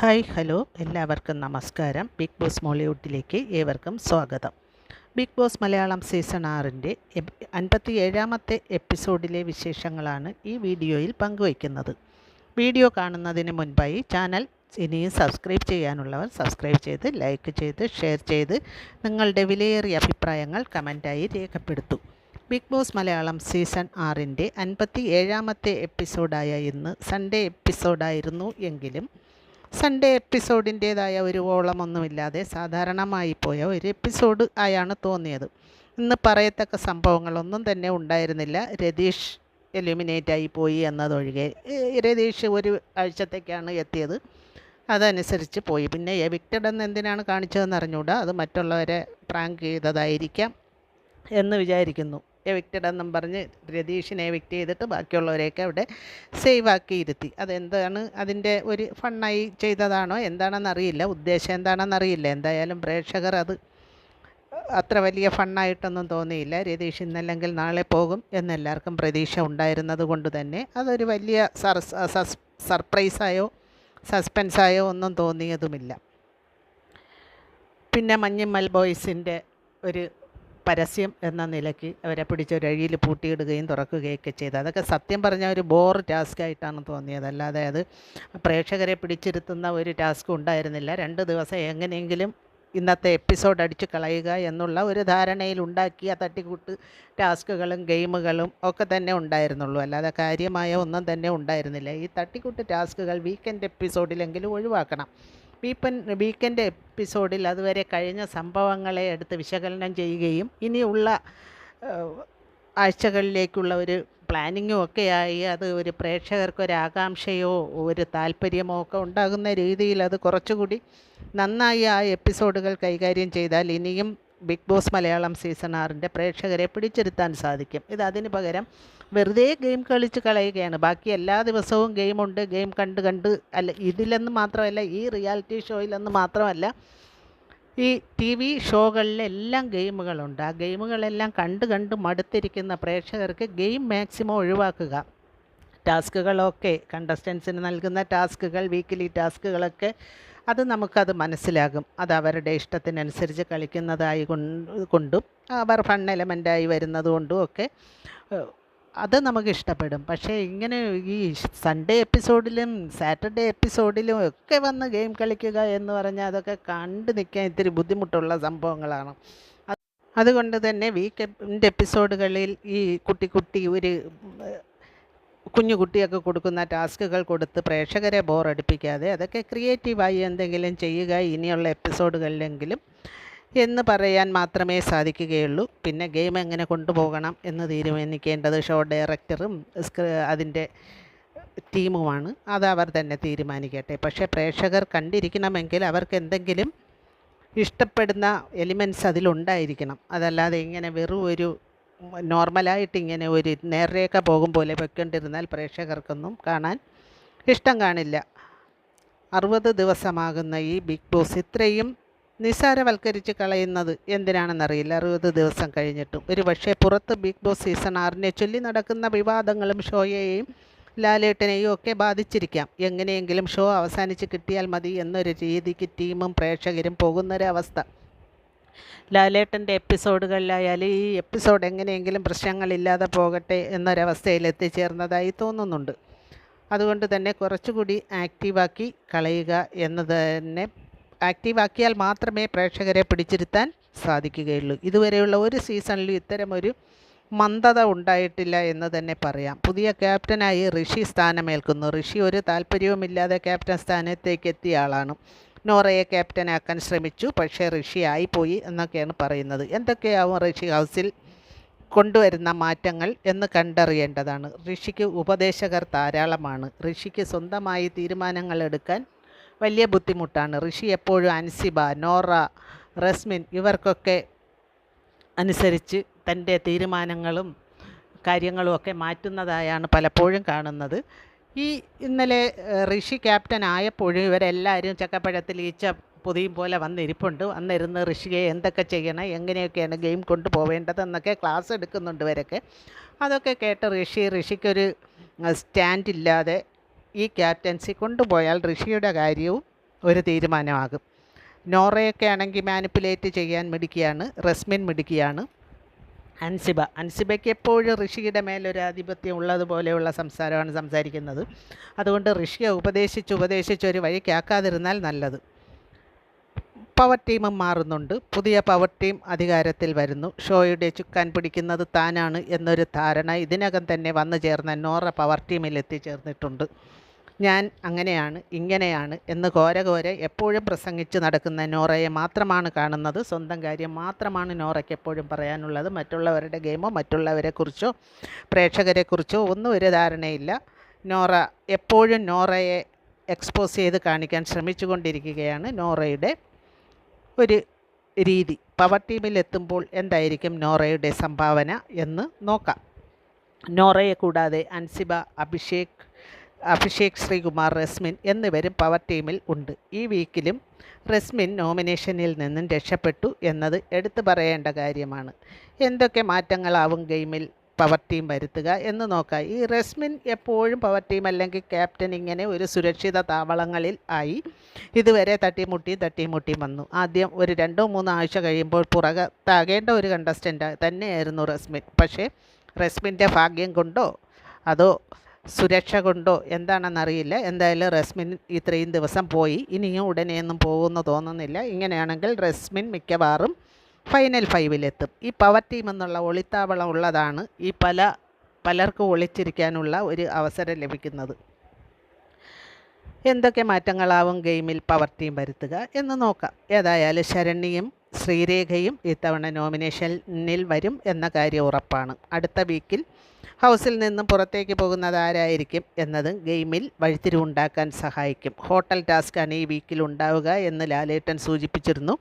Hi hello. എല്ലാവർക്കും നമസ്കാരം. Big boss മോളിവുഡിലേക്ക് ഏവർക്കും സ്വാഗതം. ബിഗ് ബോസ് മലയാളം സീസൺ ആറിന്റെ അൻപത്തി ഏഴാമത്തെ എപ്പിസോഡിലെ വിശേഷങ്ങളാണ് ഈ വീഡിയോയിൽ പങ്കുവയ്ക്കുന്നത്. വീഡിയോ കാണുന്നതിന് മുൻപായി ചാനൽ ഇനിയും സബ്സ്ക്രൈബ് ചെയ്യാനുള്ളവർ സബ്സ്ക്രൈബ് ചെയ്ത് ലൈക്ക് ചെയ്ത് ഷെയർ ചെയ്ത് നിങ്ങളുടെ വിലയേറിയ അഭിപ്രായങ്ങൾ കമന്റായി രേഖപ്പെടുത്തൂ. ബിഗ് ബോസ് മലയാളം സീസൺ ആറിന്റെ അൻപത്തി ഏഴാമത്തെ എപ്പിസോഡായ ഇന്ന് സൺഡേ എപ്പിസോഡായിരുന്നു എങ്കിലും സൺഡേ എപ്പിസോഡിന്റേതായ ഒരു ഓളമൊന്നുമില്ലാതെ സാധാരണമായി പോയ ഒരു എപ്പിസോഡ് ആയാണ് തോന്നിയത്. ഇന്ന് പറയത്തക്ക സംഭവങ്ങളൊന്നും തന്നെ ഉണ്ടായിരുന്നില്ല. രതീഷ് എലിമിനേറ്റ് ആയി പോയി എന്നതൊഴികെ. രതീഷ് ഒരു ആഴ്ചത്തേക്കാണ് എത്തിയത്. അതനുസരിച്ച് പോയി. പിന്നെ എവിക്റ്റഡ് എന്ന് എന്തിനാണ് കാണിച്ചതെന്ന് അറിഞ്ഞുകൂടാ അത് മറ്റുള്ളവരെ പ്രാങ്ക് ചെയ്തതായിരിക്കാം എന്ന് വിചാരിക്കുന്നു. എവിക്റ്റഡ് എന്നും പറഞ്ഞ് രതീഷിനെ എവിക്റ്റ് ചെയ്തിട്ട് ബാക്കിയുള്ളവരെയൊക്കെ അവിടെ സേവ് ആക്കി ഇരുത്തി. അതെന്താണ് അതിന്റെ ഒരു ഫണ്ണായി ചെയ്തതാണോ? എന്താണെന്ന് അറിയില്ല. ഉദ്ദേശം എന്താണെന്ന് അറിയില്ല. എന്തായാലും പ്രേക്ഷകർ അത് അത്ര വലിയ ഫണ്ണായിട്ടൊന്നും തോന്നിയില്ല. രതീഷ് ഇന്നല്ലെങ്കിൽ നാളെ പോകും എന്നെല്ലാവർക്കും പ്രതീക്ഷ ഉണ്ടായിരുന്നത് കൊണ്ട് തന്നെ. അതൊരു വലിയ സർപ്രൈസായോ സസ്പെൻസായോ ഒന്നും തോന്നിയതുമില്ല. പിന്നെ മഞ്ഞുമ്മൽ ബോയ്സിന്റെ ഒരു പരസ്യം എന്ന നിലയ്ക്ക് അവരെ പിടിച്ചൊരഴിയിൽ പൂട്ടിയിടുകയും തുറക്കുകയൊക്കെ ചെയ്തു. അതൊക്കെ സത്യം പറഞ്ഞ ഒരു ബോർ ടാസ്ക് ആയിട്ടാണ് തോന്നിയത്. അല്ലാതെ അത് പ്രേക്ഷകരെ പിടിച്ചിരുത്തുന്ന ഒരു ടാസ്ക് ഉണ്ടായിരുന്നില്ല. രണ്ട് ദിവസം എങ്ങനെയെങ്കിലും ഇന്നത്തെ എപ്പിസോഡ് അടിച്ചു കളയുക എന്നുള്ള ഒരു ധാരണയിൽ ഉണ്ടാക്കിയ തട്ടിക്കൂട്ട് ടാസ്കുകളും ഗെയിമുകളും ഒക്കെ തന്നെ ഉണ്ടായിരുന്നുള്ളൂ. അല്ലാതെ കാര്യമായ ഒന്നും തന്നെ ഉണ്ടായിരുന്നില്ല. ഈ തട്ടിക്കൂട്ട് ടാസ്കുകൾ വീക്കെൻഡ് എപ്പിസോഡിലെങ്കിലും ഒഴിവാക്കണം. വീപ്പൻ വീക്കെൻഡ് എപ്പിസോഡിൽ അതുവരെ കഴിഞ്ഞ സംഭവങ്ങളെ എടുത്ത് വിശകലനം ചെയ്യുകയും ഇനിയുള്ള ആഴ്ചകളിലേക്കുള്ള ഒരു പ്ലാനിങ്ങും ഒക്കെയായി. അത് ഒരു പ്രേക്ഷകർക്ക് ഒരു ആകാംക്ഷയോ ഒരു താല്പര്യമോ ഒക്കെ ഉണ്ടാകുന്ന രീതിയിൽ അത് കുറച്ചുകൂടി നന്നായി ആ എപ്പിസോഡുകൾ കൈകാര്യം ചെയ്താൽ ഇനിയും ബിഗ് ബോസ് മലയാളം സീസൺ ആറിന്റെ പ്രേക്ഷകരെ പിടിച്ചിരുത്താൻ സാധിക്കും. ഇത് അതിന് പകരം വെറുതെ ഗെയിം കളിച്ച് കളയുകയാണ്. ബാക്കി എല്ലാ ദിവസവും ഗെയിമുണ്ട് ഗെയിം കണ്ട് കണ്ട് അല്ല ഇതിലെന്ന് മാത്രമല്ല ഈ റിയാലിറ്റി ഷോയിലെന്ന് മാത്രമല്ല ഈ ടി വി ഷോകളിലെല്ലാം ഗെയിമുകളുണ്ട്. ആ ഗെയിമുകളെല്ലാം കണ്ട് കണ്ട് മടുത്തിരിക്കുന്ന പ്രേക്ഷകർക്ക് ഗെയിം മാക്സിമം ഒഴിവാക്കുക. ടാസ്കുകളൊക്കെ കണ്ടസ്റ്റൻസിന് നൽകുന്ന ടാസ്കുകൾ വീക്കിലി ടാസ്കുകളൊക്കെ അത് നമുക്കത് മനസ്സിലാകും. അത് അവരുടെ ഇഷ്ടത്തിനനുസരിച്ച് കളിക്കുന്നതായി കൊണ്ട് അവർ ഫൺ എലമെന്റായി വരുന്നത് കൊണ്ടും ഒക്കെ അത് നമുക്ക് ഇഷ്ടപ്പെടും. പക്ഷേ ഇങ്ങനെ ഈ സൺഡേ എപ്പിസോഡിലും സാറ്റർഡേ എപ്പിസോഡിലും ഒക്കെ വന്ന് ഗെയിം കളിക്കുക എന്ന് പറഞ്ഞാൽ അതൊക്കെ കണ്ടു നിൽക്കാൻ ഇത്തിരി ബുദ്ധിമുട്ടുള്ള സംഭവങ്ങളാണ്. അതുകൊണ്ട് തന്നെ വീക്കെൻഡ് എപ്പിസോഡുകളിൽ ഈ കുട്ടി കുട്ടി ഒരു കുഞ്ഞു കുട്ടിയൊക്കെ കൊടുക്കുന്ന ടാസ്കുകൾ കൊടുത്ത് പ്രേക്ഷകരെ ബോറടിപ്പിക്കാതെ അതൊക്കെ ക്രിയേറ്റീവായി എന്തെങ്കിലും ചെയ്യുക ഇനിയുള്ള എപ്പിസോഡുകളിലെങ്കിലും എന്ന് പറയാൻ മാത്രമേ സാധിക്കുകയുള്ളൂ. പിന്നെ ഗെയിം എങ്ങനെ കൊണ്ടുപോകണം എന്ന് തീരുമാനിക്കേണ്ടത് ഷോ ഡയറക്ടറും അതിന്റെ ടീമുമാണ്. അത് അവർ തന്നെ തീരുമാനിക്കട്ടെ. പക്ഷേ പ്രേക്ഷകർ കണ്ടിരിക്കണമെങ്കിൽ അവർക്ക് എന്തെങ്കിലും ഇഷ്ടപ്പെടുന്ന എലിമെന്റ്സ് അതിലുണ്ടായിരിക്കണം. അതല്ലാതെ ഇങ്ങനെ വെറും ഒരു നോർമലായിട്ട് ഇങ്ങനെ ഒരു നേർരേഖ പോകും പോലെ വെക്കേണ്ടിരുന്നാൽ പ്രേക്ഷകർക്കൊന്നും കാണാൻ ഇഷ്ടം കാണില്ല. അറുപത് ദിവസമാകുന്ന ഈ ബിഗ് ബോസ് ഇത്രയും നിസ്സാരവൽക്കരിച്ച് കളയുന്നത് എന്തിനാണെന്നറിയില്ല. അറുപത് ദിവസം കഴിഞ്ഞിട്ടും. ഒരു പക്ഷേ പുറത്ത് ബിഗ് ബോസ് സീസൺ ആറിനെ ചൊല്ലി നടക്കുന്ന വിവാദങ്ങളും ഷോയെയും ലാലേട്ടനെയും ഒക്കെ ബാധിച്ചിരിക്കാം. എങ്ങനെയെങ്കിലും ഷോ അവസാനിച്ച് കിട്ടിയാൽ മതി എന്നൊരു രീതിക്ക് ടീമും പ്രേക്ഷകരും പോകുന്നൊരവസ്ഥ. ലാലേട്ടന്റെ എപ്പിസോഡുകളിലായാലും ഈ എപ്പിസോഡ് എങ്ങനെയെങ്കിലും പ്രശ്നങ്ങളില്ലാതെ പോകട്ടെ എന്നൊരവസ്ഥയിൽ എത്തിച്ചേർന്നതായി തോന്നുന്നുണ്ട്. അതുകൊണ്ട് തന്നെ കുറച്ചുകൂടി ആക്റ്റീവാക്കി കളയുക എന്നത് തന്നെ ആക്റ്റീവാക്കിയാൽ മാത്രമേ പ്രേക്ഷകരെ പിടിച്ചിരുത്താൻ സാധിക്കുകയുള്ളൂ. ഇതുവരെയുള്ള ഒരു സീസണിലും ഇത്തരമൊരു മന്ദത ഉണ്ടായിട്ടില്ല എന്ന് തന്നെ പറയാം. പുതിയ ക്യാപ്റ്റനായി ഋഷി സ്ഥാനമേൽക്കുന്നു. ഋഷി ഒരു താല്പര്യവുമില്ലാതെ ക്യാപ്റ്റൻ സ്ഥാനത്തേക്ക് എത്തിയ ആളാണ്. നോറയെ ക്യാപ്റ്റനാക്കാൻ ശ്രമിച്ചു. പക്ഷേ ഋഷി ആയിപ്പോയി എന്നൊക്കെയാണ് പറയുന്നത്. എന്തൊക്കെയാവും ഋഷി ഹൗസിൽ കൊണ്ടുവരുന്ന മാറ്റങ്ങൾ എന്ന് കണ്ടറിയേണ്ടതാണ്. ഋഷിക്ക് ഉപദേശകർ ധാരാളമാണ്. ഋഷിക്ക് സ്വന്തമായി തീരുമാനങ്ങൾ എടുക്കാൻ വലിയ ബുദ്ധിമുട്ടാണ്. ഋഷി എപ്പോഴും അൻസിബ നോറ റസ്മിൻ ഇവർക്കൊക്കെ അനുസരിച്ച് തന്റെ തീരുമാനങ്ങളും കാര്യങ്ങളുമൊക്കെ മാറ്റുന്നതായാണ് പലപ്പോഴും കാണുന്നത്. ഈ ഇന്നലെ ഋഷി ക്യാപ്റ്റൻ ആയപ്പോഴും ഇവരെല്ലാവരും ചക്കപ്പഴത്തിൽ ഈച്ച പൊതിയും പോലെ വന്നിരിപ്പുണ്ട്. വന്നിരുന്ന് ഋഷിയെ എന്തൊക്കെ ചെയ്യണം എങ്ങനെയൊക്കെയാണ് ഗെയിം കൊണ്ടുപോവേണ്ടതെന്നൊക്കെ ക്ലാസ് എടുക്കുന്നുണ്ട് ഇവരൊക്കെ. അതൊക്കെ കേട്ട് ഋഷി ഋഷിക്കൊരു സ്റ്റാൻഡ് ഇല്ലാതെ ഈ ക്യാപ്റ്റൻസി കൊണ്ടുപോയാൽ ഋഷിയുടെ കാര്യവും ഒരു തീരുമാനമാകും. നോറയൊക്കെ ആണെങ്കിൽ മാനിപ്പുലേറ്റ് ചെയ്യാൻ മിടുക്കിയാണ് റസ്മിൻ മിടുക്കിയാണ്. അൻസിബ. അൻസിബയ്ക്ക് എപ്പോഴും ഋഷിയുടെ മേലൊരു ആധിപത്യം ഉള്ളതുപോലെയുള്ള സംസാരമാണ് സംസാരിക്കുന്നത്. അതുകൊണ്ട് ഋഷിയെ ഉപദേശിച്ച് ഉപദേശിച്ച് ഒരു വഴിക്കാക്കാതിരുന്നാൽ നല്ലത്. പവർ ടീമും മാറുന്നുണ്ട്. പുതിയ പവർ ടീം അധികാരത്തിൽ വരുന്നു. ഷോയുടെ ചുക്കാൻ പിടിക്കുന്നത് താനാണ് എന്നൊരു ധാരണ ഇതിനകം തന്നെ വന്നു ചേർന്ന നോറ പവർ ടീമിൽ എത്തിച്ചേർന്നിട്ടുണ്ട്. ഞാൻ അങ്ങനെയാണ് ഇങ്ങനെയാണ് എന്ന് ഘോരഘോരെ എപ്പോഴും പ്രസംഗിച്ച് നടക്കുന്ന നോറയെ മാത്രമാണ് കാണുന്നത്. സ്വന്തം കാര്യം മാത്രമാണ് നോറയ്ക്ക് എപ്പോഴും പറയാനുള്ളത്. മറ്റുള്ളവരുടെ ഗെയിമോ മറ്റുള്ളവരെക്കുറിച്ചോ പ്രേക്ഷകരെക്കുറിച്ചോ ഒന്നും ഒരു ധാരണയില്ല. നോറ എപ്പോഴും നോറയെ എക്സ്പോസ് ചെയ്ത് കാണിക്കാൻ ശ്രമിച്ചുകൊണ്ടിരിക്കുകയാണ്. നോറയുടെ ഒരു രീതി. പവർ ടീമിൽ എത്തുമ്പോൾ എന്തായിരിക്കും നോറയുടെ സംഭാവന എന്ന് നോക്കാം. നോറയെ കൂടാതെ അൻസിബ അഭിഷേക് അഭിഷേക് ശ്രീകുമാർ റസ്മിൻ എന്നിവരും പവർ ടീമിൽ ഉണ്ട്. ഈ വീക്കിലും റസ്മിൻ നോമിനേഷനിൽ നിന്നും രക്ഷപ്പെട്ടു എന്നത് എടുത്തു പറയേണ്ട കാര്യമാണ്. എന്തൊക്കെ മാറ്റങ്ങളാവും ഗെയിമിൽ പവർ ടീം വരുത്തുക എന്ന് നോക്കാം. ഈ റസ്മിൻ എപ്പോഴും പവർ ടീം അല്ലെങ്കിൽ ക്യാപ്റ്റൻ ഇങ്ങനെ ഒരു സുരക്ഷിത താവളങ്ങളിൽ ആയി ഇതുവരെ തട്ടിമുട്ടി തട്ടിമുട്ടി വന്നു. ആദ്യം ഒരു രണ്ടോ മൂന്നോ ആഴ്ച കഴിയുമ്പോൾ പുറകെ പുറകത്താകേണ്ട ഒരു കണ്ടസ്റ്റന്റ് തന്നെയായിരുന്നു റസ്മിൻ. പക്ഷേ റസ്മിന്റെ ഭാഗ്യം കൊണ്ടോ അതോ സുരക്ഷ കൊണ്ടോ എന്താണെന്നറിയില്ല. എന്തായാലും റസ്മിൻ ഇത്രയും ദിവസം പോയി. ഇനിയും ഉടനെയൊന്നും പോകുമെന്ന് തോന്നുന്നില്ല. ഇങ്ങനെയാണെങ്കിൽ റസ്മിൻ മിക്കവാറും ഫൈനൽ ഫൈവിലെത്തും. ഈ പവർ ടീം എന്നുള്ള ഒളിത്താവളം ഉള്ളതാണ് ഈ പല പലർക്കും ഒളിച്ചിരിക്കാനുള്ള ഒരു അവസരം ലഭിക്കുന്നത്. എന്തൊക്കെ മാറ്റങ്ങളാവും ഗെയിമിൽ പവർ ടീം വരുത്തുക എന്ന് നോക്കാം. ഏതായാലും ശരണ്യയും ശ്രീരേഖയും ഇത്തവണ നോമിനേഷനിൽ വരും എന്ന കാര്യം ഉറപ്പാണ്. അടുത്ത വീക്കിൽ ഹൗസിൽ നിന്നും പുറത്തേക്ക് പോകുന്നത് ആരായിരിക്കും എന്നതും ഗെയിമിൽ വഴിത്തിരിവുണ്ടാക്കാൻ സഹായിക്കും. ഹോട്ടൽ ടാസ്ക്കാണ് ഈ വീക്കിൽ ഉണ്ടാവുക എന്ന് ലാലേട്ടൻ സൂചിപ്പിച്ചിരുന്നു.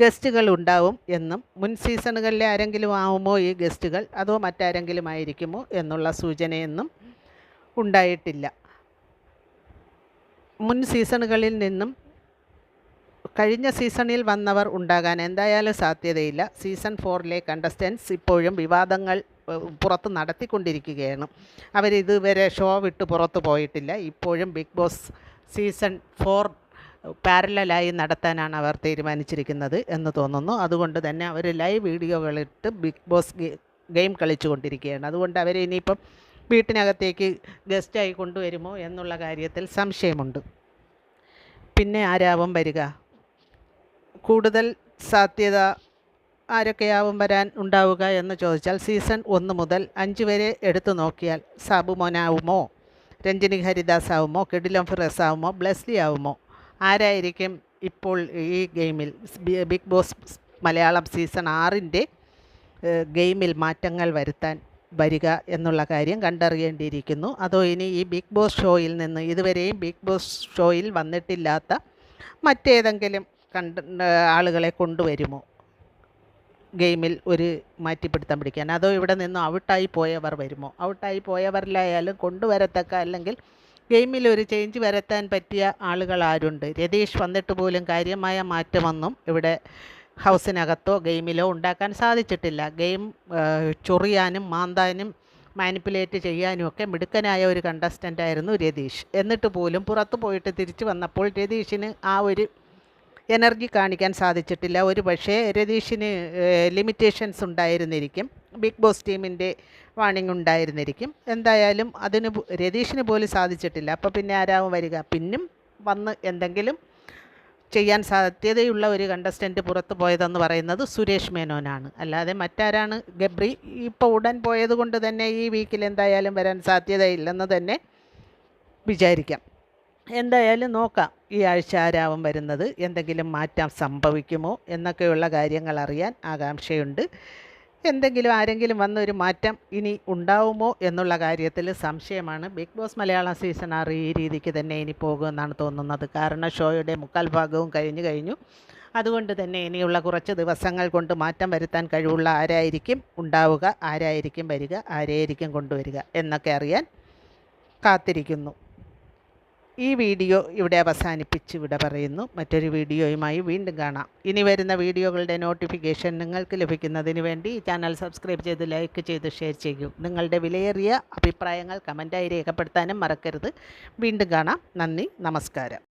ഗസ്റ്റുകൾ ഉണ്ടാവും എന്നും മുൻ സീസണുകളിലെ ആരെങ്കിലും ആവുമോ ഈ ഗസ്റ്റുകൾ? അതോ മറ്റാരെങ്കിലും ആയിരിക്കുമോ എന്നുള്ള സൂചനയെന്നും ഉണ്ടായിട്ടില്ല. മുൻ സീസണുകളിൽ നിന്നും കഴിഞ്ഞ സീസണിൽ വന്നവർ ഉണ്ടാകാൻ എന്തായാലും സാധ്യതയില്ല. സീസൺ ഫോറിലെ കണ്ടസ്റ്റൻസ് ഇപ്പോഴും വിവാദങ്ങൾ പുറത്ത് നടത്തിക്കൊണ്ടിരിക്കുകയാണ്. അവരിതുവരെ ഷോ വിട്ട് പുറത്ത് പോയിട്ടില്ല. ഇപ്പോഴും ബിഗ് ബോസ് സീസൺ ഫോർ പാരലായി നടത്താനാണ് അവർ തീരുമാനിച്ചിരിക്കുന്നത് എന്ന് തോന്നുന്നു. അതുകൊണ്ട് തന്നെ അവർ ലൈവ് വീഡിയോകളിട്ട് ബിഗ് ബോസ് ഗെയിം കളിച്ചുകൊണ്ടിരിക്കുകയാണ്. അതുകൊണ്ട് അവരെ ഇനിയിപ്പം വീട്ടിനകത്തേക്ക് ഗസ്റ്റായി കൊണ്ടുവരുമോ എന്നുള്ള കാര്യത്തിൽ സംശയമുണ്ട്. പിന്നെ ആരാവും വരിക? കൂടുതൽ സാധ്യത ആരൊക്കെയാവും വരാൻ ഉണ്ടാവുക എന്ന് ചോദിച്ചാൽ സീസൺ ഒന്ന് മുതൽ അഞ്ച് വരെ എടുത്തു നോക്കിയാൽ സാബു മോനാവുമോ? രഞ്ജിനി ഹരിദാസ് ആവുമോ കെഡിലം ഫിറസ് ആവുമോ ബ്ലെസ്ലി ആവുമോ? ആരായിരിക്കും ഇപ്പോൾ ഈ ഗെയിമിൽ ബിഗ് ബോസ് മലയാളം സീസൺ ആറിന്റെ ഗെയിമിൽ മാറ്റങ്ങൾ വരുത്താൻ വരിക എന്നുള്ള കാര്യം കണ്ടറിയേണ്ടിയിരിക്കുന്നു. അതോ ഇനി ഈ ബിഗ് ബോസ് ഷോയിൽ നിന്ന് ഇതുവരെയും ബിഗ് ബോസ് ഷോയിൽ വന്നിട്ടില്ലാത്ത മറ്റേതെങ്കിലും കണ്ട് ആളുകളെ കൊണ്ടുവരുമോ? ഗെയിമിൽ ഒരു മാറ്റിപ്പിടുത്തം പിടിക്കാൻ. അതോ ഇവിടെ നിന്ന് ഔട്ടായി പോയവർ വരുമോ? ഔട്ടായി പോയവരിലായാലും കൊണ്ടുവരത്തക്ക അല്ലെങ്കിൽ ഗെയിമിൽ ഒരു ചേഞ്ച് വരുത്താൻ പറ്റിയ ആളുകൾ ആരുണ്ട്? രതീഷ് വന്നിട്ട് പോലും കാര്യമായ മാറ്റമൊന്നും ഇവിടെ ഹൗസിനകത്തോ ഗെയിമിലോ ഉണ്ടാക്കാൻ സാധിച്ചിട്ടില്ല. ഗെയിം ചൊറിയാനും മാന്താനും മാനിപ്പുലേറ്റ് ചെയ്യാനും ഒക്കെ മിടുക്കനായ ഒരു കണ്ടസ്റ്റന്റ് ആയിരുന്നു രതീഷ്. എന്നിട്ട് പോലും പുറത്തു പോയിട്ട് തിരിച്ചു വന്നപ്പോൾ രതീഷിന് ആ ഒരു എനർജി കാണിക്കാൻ സാധിച്ചിട്ടില്ല. ഒരു പക്ഷേ രതീഷിന് ലിമിറ്റേഷൻസ് ഉണ്ടായിരുന്നിരിക്കും. ബിഗ് ബോസ് ടീമിന്റെ വാണിംഗ് ഉണ്ടായിരുന്നിരിക്കും. എന്തായാലും അതിന് രതീഷിന് പോലും സാധിച്ചിട്ടില്ല. അപ്പോൾ പിന്നെ ആരാവും വരിക? പിന്നും വന്ന് എന്തെങ്കിലും ചെയ്യാൻ സാധ്യതയുള്ള ഒരു കണ്ടസ്റ്റന്റ് പുറത്ത് പോയതെന്ന് പറയുന്നത് സുരേഷ് മേനോനാണ്. അല്ലാതെ മറ്റാരാണ്? ഗബ്രി ഇപ്പോൾ ഉടൻ പോയത് കൊണ്ട് തന്നെ ഈ വീക്കിൽ എന്തായാലും വരാൻ സാധ്യതയില്ലെന്ന് തന്നെ വിചാരിക്കാം. എന്തായാലും നോക്കാം ഈ ആഴ്ച ആരാവും വരുന്നത് എന്തെങ്കിലും മാറ്റം സംഭവിക്കുമോ എന്നൊക്കെയുള്ള കാര്യങ്ങൾ അറിയാൻ ആകാംക്ഷയുണ്ട്. എന്തെങ്കിലും ആരെങ്കിലും വന്നൊരു മാറ്റം ഇനി ഉണ്ടാവുമോ എന്നുള്ള കാര്യത്തിൽ സംശയമാണ്. ബിഗ് ബോസ് മലയാളം സീസൺ ആറ് ഈ രീതിക്ക് തന്നെ ഇനി പോകുമെന്നാണ് തോന്നുന്നത്. കാരണം ഷോയുടെ മുക്കാൽ ഭാഗവും കഴിഞ്ഞു കഴിഞ്ഞു. അതുകൊണ്ട് തന്നെ ഇനിയുള്ള കുറച്ച് ദിവസങ്ങൾ കൊണ്ട് മാറ്റം വരുത്താൻ കഴിവുള്ള ആരായിരിക്കും ഉണ്ടാവുക ആരായിരിക്കും വരിക ആരെയായിരിക്കും കൊണ്ടുവരിക എന്നൊക്കെ അറിയാൻ കാത്തിരിക്കുന്നു. ഈ വീഡിയോ ഇവിടെ അവസാനിപ്പിച്ച് ഇവിടെ പറയുന്നു. മറ്റൊരു വീഡിയോയുമായി വീണ്ടും കാണാം. ഇനി വരുന്ന വീഡിയോകളുടെ നോട്ടിഫിക്കേഷൻ നിങ്ങൾക്ക് ലഭിക്കുന്നതിന് വേണ്ടി ഈ ചാനൽ സബ്സ്ക്രൈബ് ചെയ്ത് ലൈക്ക് ചെയ്ത് ഷെയർ ചെയ്യൂ. നിങ്ങളുടെ വിലയേറിയ അഭിപ്രായങ്ങൾ കമന്റായി രേഖപ്പെടുത്താനും മറക്കരുത്. വീണ്ടും കാണാം. നന്ദി. നമസ്കാരം.